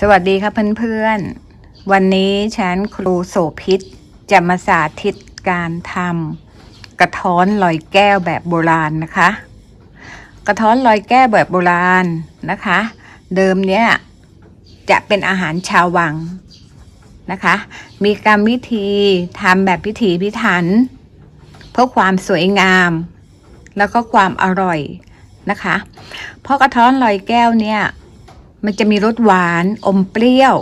สวัสดีครับเพื่อนๆ วันนี้ฉันครูโสพิษจะมาสาธิตการทำกระท้อนลอยแก้วแบบโบราณนะคะ กระท้อนลอยแก้วแบบโบราณนะคะ เดิมเนี้ยจะเป็นอาหารชาววังนะคะ มีกรรมวิธีทำแบบพิถีพิถัน เพื่อความสวยงาม แล้วก็ความอร่อยนะคะ เพราะกระท้อนลอยแก้วเนี่ย มันจะมีรสหวานอมเปรี้ยว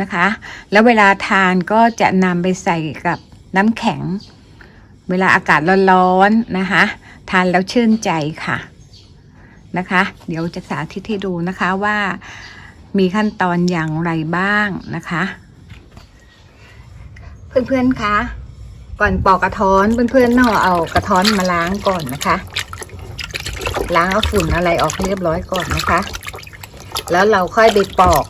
นะคะ แล้วเวลาทานก็จะนำไปใส่กับน้ำแข็ง เวลาอากาศร้อนๆนะคะ ทานแล้วชื่นใจค่ะนะคะ เดี๋ยวจะสาธิตให้ดูนะคะว่ามีขั้นตอนอย่างไรบ้างนะคะ เพื่อนๆคะก่อนปอกกระท้อนเพื่อนๆต้องเอากระท้อนมาล้างก่อนนะคะ ล้างเอาฝุ่นอะไรออกเรียบร้อยก่อนนะคะ แล้วเราค่อยไปปอก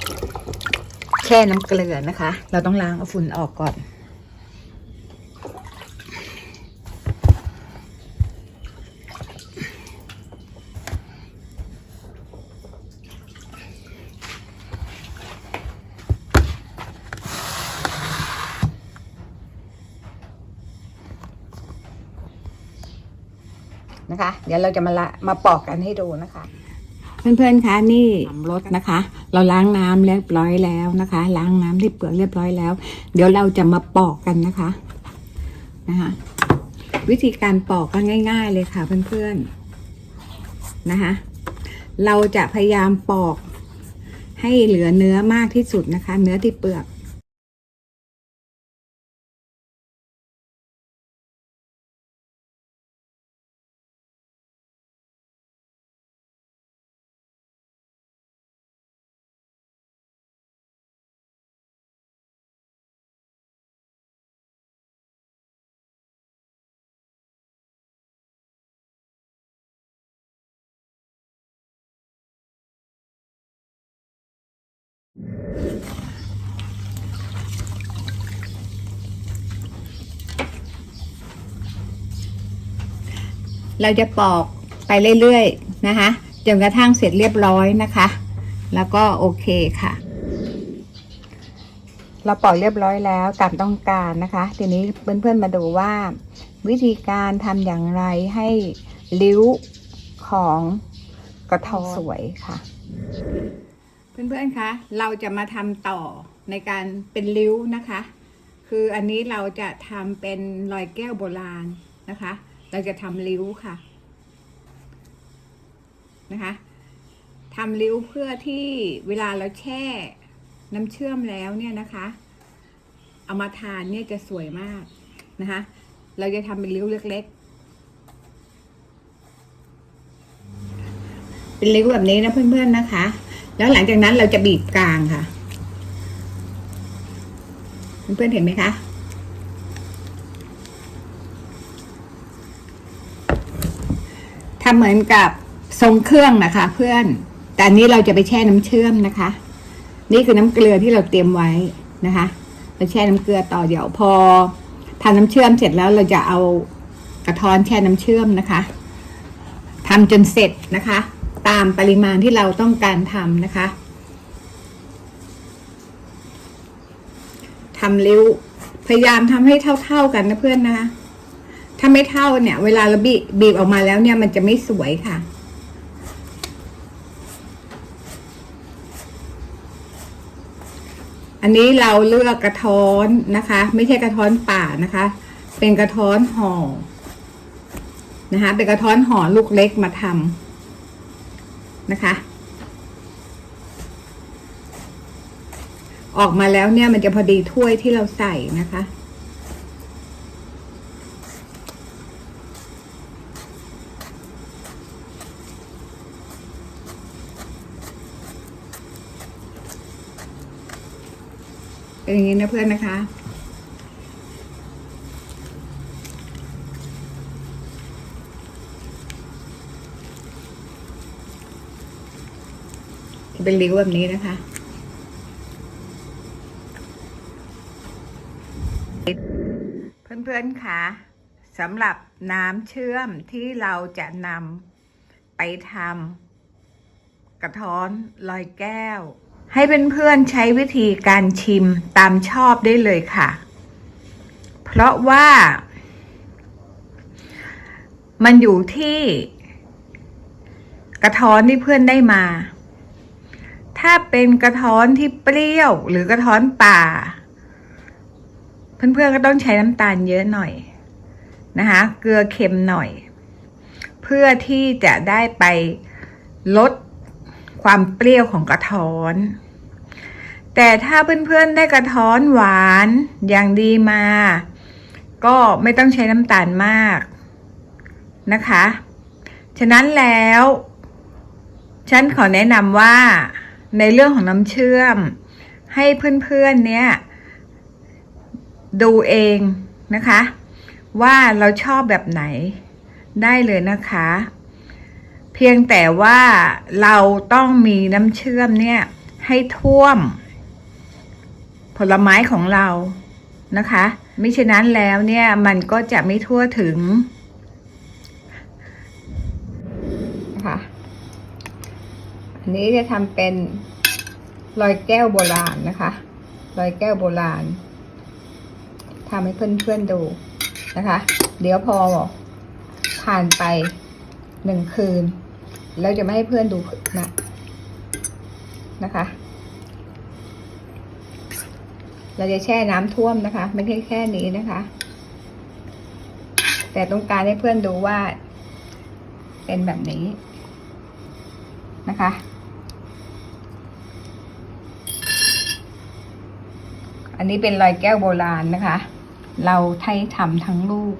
แช่น้ำเกลือนะคะ เราต้องล้างเอาฝุ่นออกก่อน นะคะ เดี๋ยวเราจะมาละมาปอกกันให้ดูนะคะ เพื่อนๆคะนี่รสนะคะ เราล้างน้ำเรียบร้อยแล้วนะคะ ล้างน้ำที่เปลือกเรียบร้อยแล้ว เดี๋ยวเราจะมาปอกกันนะคะนะคะวิธีการปอกก็ง่าย ๆ เลยค่ะเพื่อนๆนะคะ เราจะพยายามปอกให้เหลือเนื้อมากที่สุดนะคะ เนื้อที่เปลือก เราจะปอกไปเรื่อยๆนะคะจนกระทั่งเสร็จเรียบร้อยนะคะ แล้วก็โอเคค่ะ เราปอกเรียบร้อยแล้วตามต้องการนะคะ ทีนี้เพื่อนๆมาดูว่า วิธีการทำอย่างไรให้ริ้วของกระทอสวยค่ะ เพื่อนๆ คะ เราจะมาทำต่อในการเป็นริ้วนะคะ คืออันนี้เราจะทำเป็นรอยแก้วโบราณนะคะ เราจะทำริ้วค่ะ นะคะทำริ้วเพื่อที่เวลาเราแช่น้ำเชื่อมแล้วเนี่ยนะคะ เอามาทานเนี่ยจะสวยมากนะคะ เราจะทำเป็นริ้วเล็กๆ เป็นริ้วแบบนี้นะเพื่อนๆนะคะ แล้วหลังจากนั้นเราจะบีบกลางค่ะ เพื่อนๆเห็นไหมคะทำเหมือนกับทรงเครื่องนะคะ เพื่อน แต่อันนี้เราจะไปแช่น้ำเชื่อมนะคะ นี่คือน้ำเกลือที่เราเตรียมไว้นะคะเราแช่น้ำเกลือต่อเดี๋ยวพอทำน้ำเชื่อมเสร็จแล้วเราจะเอากระท้อนแช่น้ำเชื่อมนะคะทำจนเสร็จนะคะ ตามปริมาณที่เราต้องการทำนะคะทำเร็วพยายามทำให้เท่าๆกันนะเพื่อนนะคะถ้าไม่เท่าเนี่ย เวลาเราบีบีบออกมาแล้วเนี่ยมันจะไม่สวยค่ะ อันนี้เราเลือกกระท้อนนะคะ ไม่ใช่กระท้อนป่านะคะ เป็นกระท้อนห่อนะคะเป็นกระท้อนห่อลูกเล็กมาทำ นะคะ ออกมาแล้วเนี่ยมันจะพอดีถ้วยที่เราใส่นะคะเป็นอย่างนี้นะเพื่อนนะคะ เป็นริ้วแบบนี้นะคะเพื่อนๆค่ะสำหรับน้ำเชื่อมที่เราจะนำไปทำกระท้อนลอยแก้ว ให้เพื่อนๆใช้วิธีการชิมตามชอบได้เลยค่ะ เพราะว่า มันอยู่ที่กระท้อนที่เพื่อนได้มา ถ้าเป็นกระท้อนที่เปรี้ยว หรือกระท้อนป่า เพื่อนๆก็ต้องใช้น้ำตาลเยอะหน่อยนะคะ เกลือเค็มหน่อย เพื่อที่จะได้ไปลดความเปรี้ยวของกระท้อน แต่ถ้าเพื่อนๆได้กระท้อนหวานอย่างดีมา ก็ไม่ต้องใช้น้ำตาลมากนะคะ ฉะนั้นแล้ว ฉันขอแนะนำว่า ในเรื่องของน้ำเชื่อม ให้เพื่อนๆเนี่ย ดูเองนะคะ ว่าเราชอบแบบไหนได้เลยนะคะ เพียงแต่ว่าเราต้องมีน้ำเชื่อมเนี่ย ให้ท่วม ผลไม้ของเรานะคะมิฉะนั้นแล้วเนี่ยมันก็จะไม่ทั่วถึงนะคะ อันนี้จะทำเป็นรอยแก้วโบราณนะคะรอยแก้วโบราณทำให้เพื่อนๆดูนะคะ เดี๋ยวพอผ่านไปหนึ่งคืน แล้วจะไม่ให้เพื่อนดูนะนะคะ เราจะแช่น้ำท่วมนะคะ ไม่ใช่แค่นี้นะคะ แต่ต้องการให้เพื่อนดูว่า เป็นแบบนี้นะคะ อันนี้เป็นรอยแก้วโบราณนะคะ เราไทยทำทั้งลูก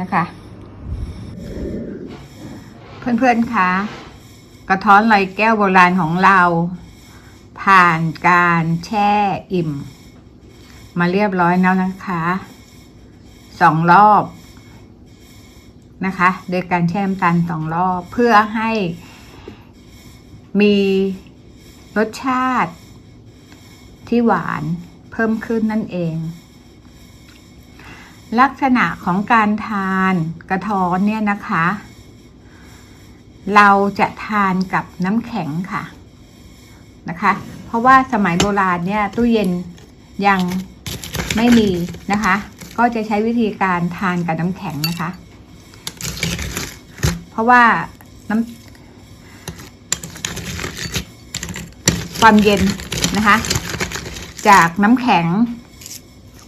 นะคะ เพื่อนๆคะกระท้อนลอยแก้วโบราณของเรา ผ่านการแช่อิ่ม มาเรียบร้อยแล้วนะคะสองรอบนะคะ โดยการแช่น้ำตาลสองรอบเพื่อให้มีรสชาติที่หวาน เพิ่มขึ้นนั่นเอง ลักษณะของการทานกระท้อนเนี่ยนะคะ เราจะทานกับน้ำแข็งค่ะนะคะ เพราะว่าสมัยโบราณเนี่ยตู้เย็นยังไม่มีนะคะ ก็จะใช้วิธีการทานกับน้ำแข็งนะคะ เพราะว่าน้ำความเย็นนะคะ จากน้ำแข็ง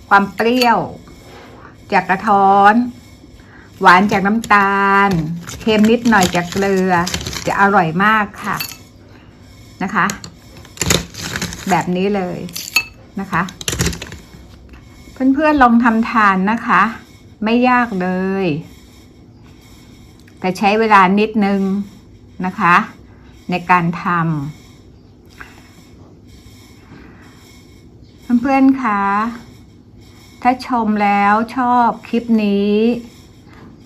ความเปรี้ยว จากกระท้อน หวานจากน้ำตาล เค็มนิดหน่อยจากเกลือ จะอร่อยมากค่ะนะคะ แบบนี้เลยนะคะ เพื่อนๆลองทำทานนะคะ ไม่ยากเลย แต่ใช้เวลานิดนึงนะคะ ในการทำ เพื่อนๆคะถ้าชมแล้วชอบคลิปนี้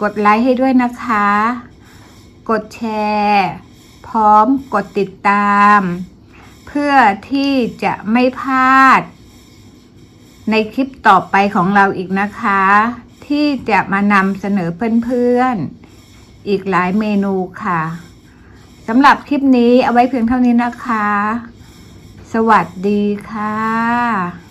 กดไลค์ให้ด้วยนะคะ กดแชร์ พร้อมกดติดตาม เพื่อที่จะไม่พลาด ในคลิปต่อไปของเราอีกนะคะ ที่จะมานำเสนอเพื่อนๆ อีกหลายเมนูค่ะสำหรับคลิปนี้เอาไว้เพียงเท่านี้นะคะ สวัสดีค่ะ